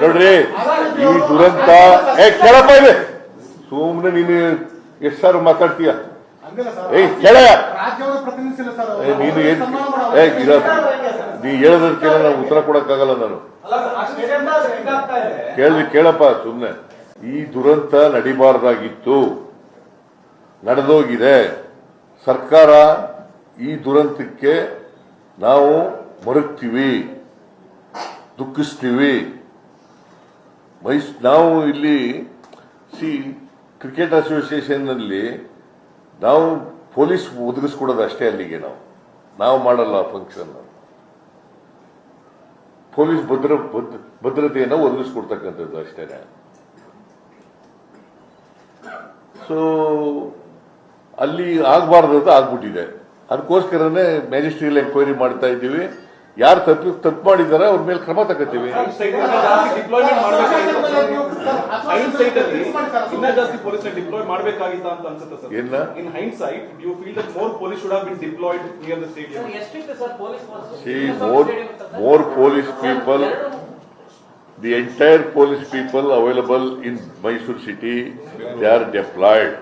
ನೋಡ್ರಿ, ಈ ದುರಂತ ಏ, ಕೇಳಪ್ಪ ಇದೆ ಸುಮ್ಮನೆ ನೀನು ಎಷ್ಟು ಸಾರು ಮಾತಾಡ್ತೀಯ? ಏ ಸರ್. ಏಯ್ ಕೇಳ. ರಾಜ್ಯವನ್ನು ಪ್ರತಿನಿಧಿಸಿಲ್ಲ ಸರ್ ನೀನು ಏನ್. ಏ ನೀ ಹೇಳದಕ್ಕೆ ನಾವು ಉತ್ತರ ಕೊಡಕ್ಕಾಗಲ್ಲ ನಾನು. ಕೇಳಿ ಕೇಳಪ್ಪ ಸುಮ್ಮನೆ ಈ ದುರಂತ ನಡಿಬಾರ್ದಾಗಿತ್ತು. ನಡೆದೋಗಿದೆ. ಸರ್ಕಾರ ಈ ದುರಂತಕ್ಕೆ ನಾವು ಮರುಗ್ತೀವಿ, ದುಃಖಿಸ್ತೀವಿ. ಮೈಸ್, ನಾವು ಇಲ್ಲಿ, ಸಿ ಕ್ರಿಕೆಟ್ ಅಸೋಸಿಯೇಷನ್ನಲ್ಲಿ ನಾವು ಪೊಲೀಸ್ ಒದಗಿಸ್ಕೊಡೋದು ಅಷ್ಟೇ ಅಲ್ಲಿಗೆ ನಾವು. ನಾವು ಮಾಡಲ್ಲ ಫಂಕ್ಷನ್ ಪೊಲೀಸ್ ಭದ್ರ ಭದ್ರ- ಭದ್ರತೆಯನ್ನು ಒದಗಿಸ್ಕೊಡ್ತಕ್ಕಂಥದ್ದು ಅಷ್ಟೇ ಸೊ ಅಲ್ಲಿ ಆಗಬಾರ್ದು ಆಗ್ಬಿಟ್ಟಿದೆ. ಅದಕ್ಕೋಸ್ಕರನೇ ಮ್ಯಾಜಿಸ್ಟ್ರಿಯಲ್ ಎಂಕ್ವೈರಿ ಮಾಡ್ತಾ ಇದ್ದೀವಿ. ಯಾರು ತಪ್ಪು ತಪ್ಪು ಮಾಡಿದ್ದಾರೆ ಅವ್ರ ಮೇಲೆ ಕ್ರಮ ತಗೋತೀವಿ. ಮೋರ್ ಪೊಲೀಸ್ ಮಾಡಬೇಕಾಗಿತ್ತು ಅಂತ ಅನ್ಸುತ್ತೆ sir. Sight do you feel more police should the people the entire police people available in Mysuru city they are deployed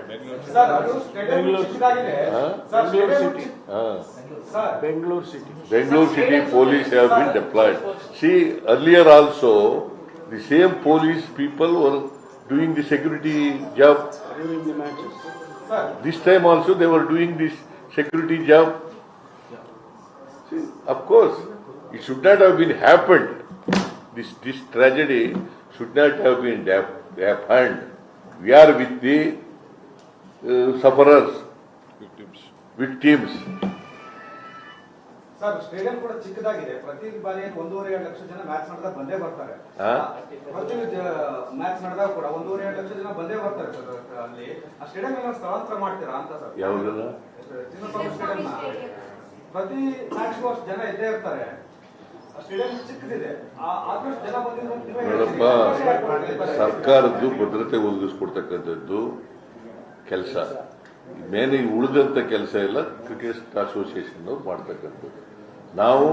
Bengaluru city Bengaluru city police have been deployed see earlier also the same police people were doing the security job. This time also they were doing this security job. See, of course, it should not have been happened. This, this tragedy should not have been happened. We are with the uh, sufferers, victims. victims. Sir stadium ಕೂಡ ಚಿಕ್ಕದಾಗಿದೆ. ಪ್ರತಿ ಬಾರಿ ಒಂದೂವರೆ ಎರಡು ಲಕ್ಷ ಜನ match ನಡೆದಾಗ ಬಂದೇ ಬರ್ತಾರೆ? ಪ್ರತಿ ಮ್ಯಾಚ್ ನಡೆದಾಗ ಕೂಡ ಒಂದೂವರೆ ಎರಡು ಲಕ್ಷ ಜನ ಬಂದೇ ಬರ್ತಾರೆ ಸರ್ ಅಲ್ಲಿ. ಆ ಸ್ಟೇಡಿಯಂ ಎಲ್ಲ ಸ್ಥಳಾಂತರ ಮಾಡ್ತೀರಾ ಅಂತ ಸರ್? ಯಾವುದೆಲ್ಲ? ಚಿನ್ನಸ್ವಾಮಿ ಸ್ಟೇಡಿಯಂ ಪ್ರತಿ ಮ್ಯಾಚ್ಗೂ ಅಷ್ಟು ಜನ ಇದ್ದೇ ಇರ್ತಾರೆ. ಹೇಳ್ತೀರಿ. ಸರ್ಕಾರದ್ದು ಭದ್ರತೆ ಒದಗಿಸ್ಕೊಡ್ತಕ್ಕಂಥದ್ದು ಕೆಲಸ. ಮೇಲೆ ಉಳಿದಂತ ಕೆಲಸ ಎಲ್ಲ ಕ್ರಿಕೆಟ್ ಅಸೋಸಿಯೇಷನ್ ಮಾಡ್ತಕ್ಕಂಥದ್ದು. ನಾವು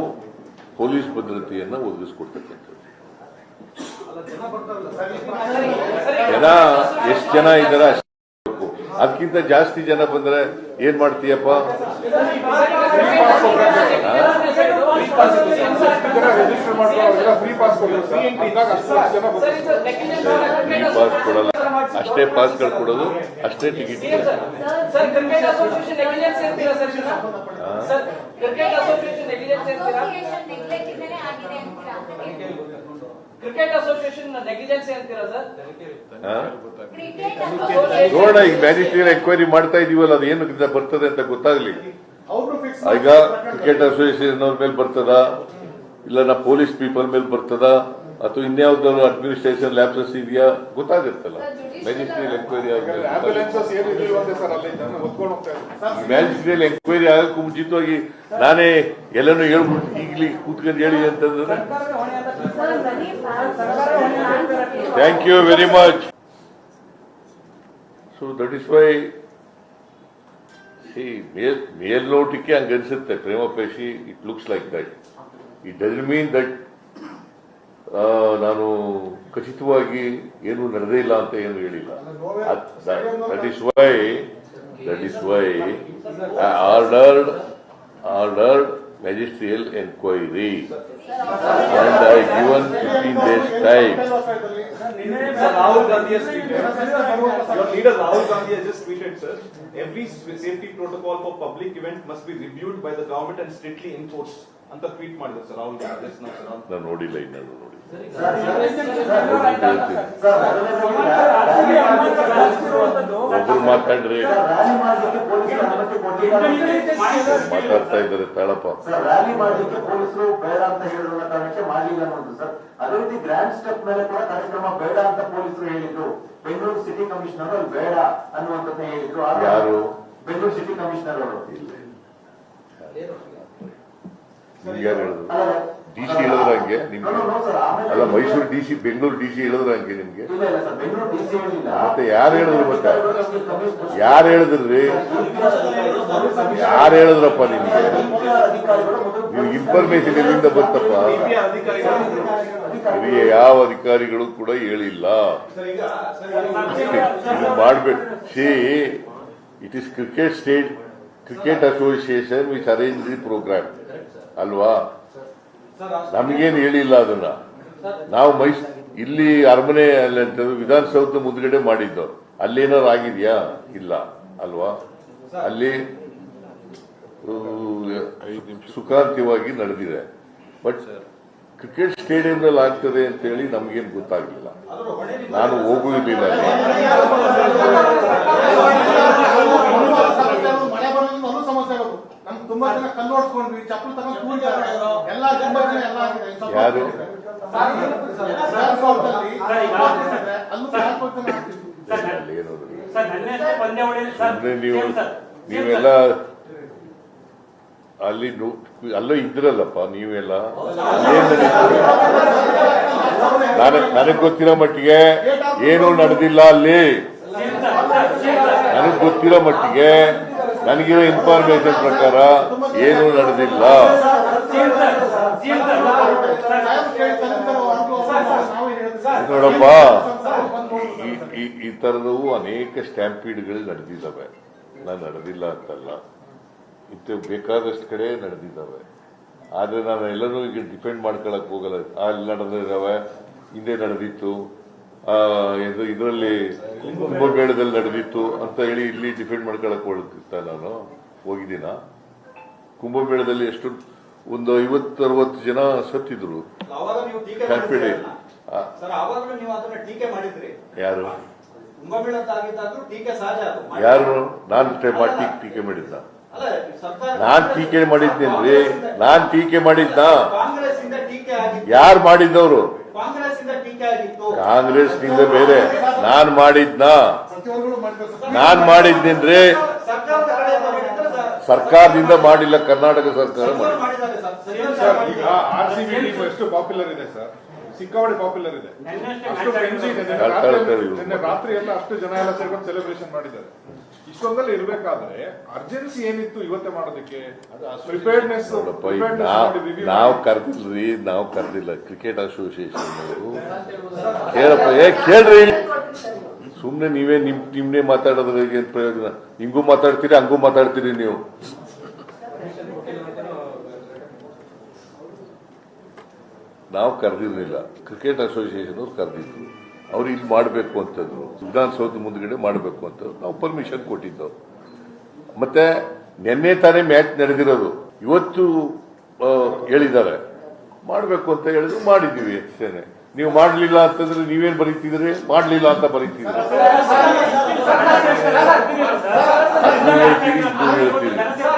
ಪೊಲೀಸ್ ಭದ್ರತೆಯನ್ನ ಒದಗಿಸ್ಕೊಡ್ತಕ್ಕಂಥದ್ದು. ಜನ ಎಷ್ಟು ಜನ ಇದ್ದಾರ ಅಷ್ಟು. ಅದಕ್ಕಿಂತ ಜಾಸ್ತಿ ಜನ ಬಂದ್ರೆ ಏನ್ ಮಾಡ್ತೀಯಪ್ಪ? ಪಾಸ್ ಕೊಡಲ್ಲ. ಅಷ್ಟೇ ಪಾಸ್ಗಳು ಕೊಡೋದು ಅಷ್ಟೇ ticket sir cricket association negligence ಅಂತೀರಾ sir sir cricket association negligence ಅಂತೀರಾ ಅಸೋಸಿಯೇಷನ್ ನೆಗ್ಲೆಕ್ಟ್ ಇಂದನೇ ಆಗಿದೆ ಅಂತೀರಾ? ಕ್ರಿಕೆಟ್ ಅಸೋಸಿಯೇಷನ್ ನೆಗ್ಲಿಜೆನ್ಸ್ ಅಂತೀರಾ ಸರ್ ಕ್ರಿಕೆಟ್ ನೋಡೋಣ ಈಗ ಮ್ಯಾಜಿಸ್ಟ್ರೇಟ್ ಎಂಕ್ವೈರಿ ಮಾಡ್ತಾ ಇದೀವಲ್ಲ ಅದು ಏನು ಬರ್ತದೆ ಅಂತ ಗೊತ್ತಾಗ್ಲಿ. ಈಗ ಕ್ರಿಕೆಟ್ ಅಸೋಸಿಯೇಷನ್ ಅವ್ರ ಮೇಲೆ ಬರ್ತದ ಇಲ್ಲ ನಾ ಪೊಲೀಸ್ ಪೀಪಲ್ ಮೇಲೆ ಬರ್ತದ ಅಥವಾ ಇನ್ಯಾವ್ದಾದ್ರು ಅಡ್ಮಿನಿಸ್ಟ್ರೇಷನ್ ಲ್ಯಾಬ್ಸಸ್ ಇದೆಯಾ ಗೊತ್ತಾಗುತ್ತಲ್ಲ. ಮ್ಯಾಜಿಸ್ಟ್ರಿಯಲ್ ಎಂಕ್ವೈರಿ ಮ್ಯಾಜಿಸ್ಟ್ರಿಯಲ್ ಎಂಕ್ವೈರಿ ಆಗಕ್ಕೂ ಮುಂಚಿತವಾಗಿ ನಾನೇ ಎಲ್ಲನೂ ಹೇಳ್ಬಿಟ್ಟು ಈಗಲಿ ಕೂತ್ಕೊಂಡು ಹೇಳಿ ಅಂತಂದ್ರೆ. Thank you very much so that is why see ಮೇಲ್, ಮೇಲ್ನೋಟಕ್ಕೆ ಪ್ರೇಮ ಪ್ರೇಮಪೇಶಿ it looks like that it doesn't mean that ನಾನು ಖಚಿತವಾಗಿ ಏನು ನಡೆದೇ ಇಲ್ಲ ಅಂತ ಏನು ಹೇಳಿಲ್ಲ. That is why that is why ordered ordered magisterial enquiry and I given 15 days time. Sir, Rahul Gandhi has tweeted. Your leader Rahul Gandhi has just tweeted, sir. Every s- safety protocol for public event must be reviewed by the government and strictly enforced. ಅಂತ tweet ಮಾಡಿದ್ರು sir Rahul Gandhi just now, sir. ನಾನು ನೋಡಿಲ್ಲ ಇನ್ನೂ ನೋಡಿ ಒಬ್ರು ಮಾತಾಡ್ರಿ rally ಮಾಡಲಿಕ್ಕೆ ಪೊಲೀಸರು ಅನುಮತಿ ಕೊಡಲಿಲ್ಲ ಮಾತಾಡ್ತಾ ಇದ್ದಾರೆ ತಾಳಪ್ಪ. ಸರ್ ರ್ಯಾಲಿ ಮಾಡಲಿಕ್ಕೆ ಪೊಲೀಸರು ಬೇಡ ಅಂತ ಹೇಳಿರುವ ಕಾರಣಕ್ಕೆ ಮಾಡಲಿಲ್ಲ ಅನ್ನೋದು ಸರ್. ಅದೇ ರೀತಿ ಗ್ರ್ಯಾಂಡ್ ಸ್ಟೆಪ್ ಮೇಲೆ ಕೂಡ ಕಾರ್ಯಕ್ರಮ ಬೇಡ ಅಂತ ಪೊಲೀಸರು ಹೇಳಿದ್ರು. ಬೆಂಗಳೂರು ಸಿಟಿ ಕಮಿಷನರ್ ಅವರು ಬೇಡ ಅನ್ನುವಂಥದ್ದು ಹೇಳಿದ್ರು. ಆದ್ರೆ ಯಾರು? ಬೆಂಗಳೂರು ಸಿಟಿ ಕಮಿಷನರ್ ಅವರು. ಹೇಳಿದ್ರು? ಅಲ್ಲ, ಡಿ ಸಿ ಹೇಳಿದ್ರಂಗೆ ನಿಮ್ಗೆ. ಅಲ್ಲ Mysuru D C Bengaluru D C ಹೇಳಿದ್ರಂಗೆ ನಿಮ್ಗೆ. ಮತ್ತೆ ಯಾರು ಹೇಳಿದ್ರು ಮತ್ತೆ? ಕಮಿಷನರ್- ಯಾರು ಹೇಳಿದ್ರಿ? ಯಾರು ಹೇಳಿದ್ರಪ್ಪ ನಿಮ್ಗೆ? ನೀವು ಇನ್ಫಾರ್ಮೇಶನ್ ಎಲ್ಲಿಂದ ಬಂತಪ್ಪ? ಹಿರಿಯ ಯಾವ ಅಧಿಕಾರಿಗಳು ಕೂಡ ಹೇಳಿಲ್ಲ. ಸರ್ ಈಗ ಸರ್ ಇದು ಮಾಡ್ಬೇಕು. See it is cricket state cricket association which arrange the program ಅಲ್ವಾ? ನಮಗೇನು ಹೇಳಿಲ್ಲ ಅದನ್ನ. ನಾವು ಮೈಸ್ ಇಲ್ಲಿ ಅರಮನೆ ಅಲ್ಲಿ ಅಂತ ವಿಧಾನಸೌಧ ಮುಂದ್ಗಡೆ ಮಾಡಿದ್ದು. ಅಲ್ಲೇನಾರು ಆಗಿದ್ಯಾ? ಇಲ್ಲ. ಅಲ್ವಾ? ಅಲ್ಲಿ ಸುಖಾಂತಿವಾಗಿ ಸುಖಾಂತ್ಯವಾಗಿ ನಡೆದಿದೆ. ಬಟ್ ಕ್ರಿಕೆಟ್ ಸ್ಟೇಡಿಯಂನಲ್ಲಿ ಆಗ್ತದೆ ಅಂತ ಹೇಳಿ ನಮ್ಗೇನು ಗೊತ್ತಾಗ್ಲಿಲ್ಲ. ನಾನು ಹೋಗುವುದಿಲ್ಲ ಅಲ್ಲಿ ಮಳೆ ಬರೋದ್ರಿಂದ ಅಲ್ಲೂ ಸಮಸ್ಯೆ ಆಗೋದು ನಮ್ಗೆ ತುಂಬಾ ಜನ ಕಲ್ಲು ಹೊಡ್ಸ್ಕೊಂಡ್ವಿ ಚಪ್ಪಲ್ ತಗೊಂಡ್ ಕೂಡಿದ್ದಾರೆ ಎಲ್ಲ ತುಂಬಾ ಜನ ಎಲ್ಲ ಆಗಿದೆ. ಸ್ವಲ್ಪ ಯಾರು? ಅಲ್ಲೂ ಅಲ್ಲಿ. ಸರ್ ನನ್ನೇ ಹೊಡೆಯಲಿ ಸರ್. ಅಂದ್ರೆ ನೀವು ಸೇಮ್ ಸರ್. ನೀವೆಲ್ಲ ಅಲ್ಲಿ ನೋ- ಅಲ್ಲೇ ಇದ್ರಲ್ಲಪ್ಪ ನೀವೆಲ್ಲ? ಏನ್ ನಡೀತು ನನಗ್ ನನಗ್ ಗೊತ್ತಿರೋ ಮಟ್ಟಿಗೆ ಏನು ನಡೆದಿಲ್ಲ ಅಲ್ಲಿ. Same sir. Same sir. ನನಗ್ ಗೊತ್ತಿರೋ ಮಟ್ಟಿಗೆ ನನಗಿರೋ ಇನ್ಫಾರ್ಮೇಶನ್ ಪ್ರಕಾರ ಏನೂ ನಡೆದಿಲ್ಲ. ನೋಡಪ್ಪ ಈ ತರದವು ಅನೇಕ ಸ್ಟ್ಯಾಂಪೀಡ್ಗಳು ನಡೆದಿದ್ದಾವೆ. ನಾನು ನಡೆದಿಲ್ಲ ಅಂತಲ್ಲ. ಇತ್ತು ಬೇಕಾದಷ್ಟು ಕಡೆ ನಡೆದಿದ್ದಾವೆ. ಆದರೆ ನಾನು ಎಲ್ಲರೂ ಈಗ ಡಿಪೆಂಡ್ ಮಾಡ್ಕೊಳಕ್ ಹೋಗಲ್ಲ. ಅಲ್ಲಿ ನಡೆದಿದ್ದಾವೆ. ಹಿಂದೆ ನಡೆದಿತ್ತು. ಇದು ಇದರಲ್ಲಿ ಕುಂಭಮೇಳದಲ್ಲಿ ನಡೆದಿತ್ತು ಅಂತ ಹೇಳಿ ಇಲ್ಲಿ ಡಿಫೆಂಡ್ ಮಾಡ್ಕೊಳಕ್ ಹೋಗ್ತಿತ್ತ ನಾನು ಹೋಗಿದ್ದೀನ. ಕುಂಭಮೇಳದಲ್ಲಿ ಎಷ್ಟು ಒಂದು ಐವತ್ತು ಅರವತ್ತು ಜನ ಸತ್ತಿದ್ರು. ಮಾಡಿದ್ರಿ ಯಾರು? ಯಾರು? ನಾನು ಟೀಕೆ ಟೀಕೆ ಮಾಡಿದ್ದ ನಾನು ಟೀಕೆ ಮಾಡಿದ್ದೇನ್ರಿ ನಾನ್ ಟೀಕೆ ಮಾಡಿದ್ದ ಯಾರು ಮಾಡಿದ್ದವರು? ಕಾಂಗ್ರೆಸ್ನಿಂದ ಬೇರೆ. ನಾನ್ ಮಾಡಿದ್ನ. ನಾನ್ ಸರ್ ಸರ್ಕಾರದಿಂದ ಮಾಡಿಲ್ಲ ಕರ್ನಾಟಕ ಸರ್ಕಾರ ಸರ್ ಪಾಪ್ಯುಲರ್ ಇದೆ ಸಿಕ್ಕಾಪಟ್ಟೆ ಪಾಪ್ಯುಲರ್ ಇದೆ. ನೆನ್ನೆಷ್ಟೇ ಅಷ್ಟು ಫ್ರೆಂಡ್ಸ್ ಇದೆ. ರಾತ್ರಿ ಎಲ್ಲ ಅಷ್ಟು ಜನ ಎಲ್ಲ ಸೇರ್ಕೊಂಡು ಸೆಲೆಬ್ರೇಷನ್ ಮಾಡಿದ್ದಾರೆ. ಇಷ್ಟೊಂದಲ್ಲಿ ಇರಬೇಕಾದ್ರೆ ಅರ್ಜೆನ್ಸಿ ಏನಿತ್ತು ಇವತ್ತೇ ಮಾಡೋದಕ್ಕೆ? ಪ್ರಿಪೇರ್ಡ್ನೆಸ್ ನಾವ್ ಕರ್ದಿಲ್ರಿ ನಾವ್ ಕರ್ದಿಲ್ಲ. ಕ್ರಿಕೆಟ್ ಅಸೋಸಿಯೇಷನ್ ಅವರು ಕೇಳಪ್ಪ ಏ ಕೇಳ್ರಿ. ಸುಮ್ನೆ ನೀವೇ ನಿಮ್ ನಿಮ್ನೆ ಮಾತಾಡೋದ್ರ ಏನ್ ಪ್ರಯೋಜನ? ಹಿಂಗೂ ಮಾತಾಡ್ತೀರಿ ಹಂಗೂ ಮಾತಾಡ್ತೀರಿ ನೀವು. ನಾವು ಕರೆದಿರ್ಲಿಲ್ಲ. ಕ್ರಿಕೆಟ್ ಅಸೋಸಿಯೇಷನ್ ಅವ್ರು ಕರೆದಿದ್ರು. ಅವ್ರು ಇಲ್ಲಿ ಮಾಡಬೇಕು ಅಂತಂದ್ರು ವಿಧಾನಸೌಧ ಮುಂದ್ಗಡೆ ಮಾಡಬೇಕು ಅಂತ ನಾವು ಪರ್ಮಿಷನ್ ಕೊಟ್ಟಿದ್ದು ಮತ್ತೆ ನಿನ್ನೆ ತಾನೇ ಮ್ಯಾಚ್ ನಡೆದಿರೋದು ಇವತ್ತು ಹೇಳಿದ್ದಾರೆ ಮಾಡಬೇಕು ಅಂತ ಹೇಳಿದ್ರು ಮಾಡಿದ್ದೀವಿ ಅಷ್ಟೇನೆ ನೀವು ಮಾಡಲಿಲ್ಲ ಅಂತಂದ್ರೆ ನೀವೇನ್ ಬರೀತಿದ್ರಿ ಮಾಡಲಿಲ್ಲ ಅಂತ ಬರೀತಿದ್ರಿ ಹೇಳ್ತೀರಿ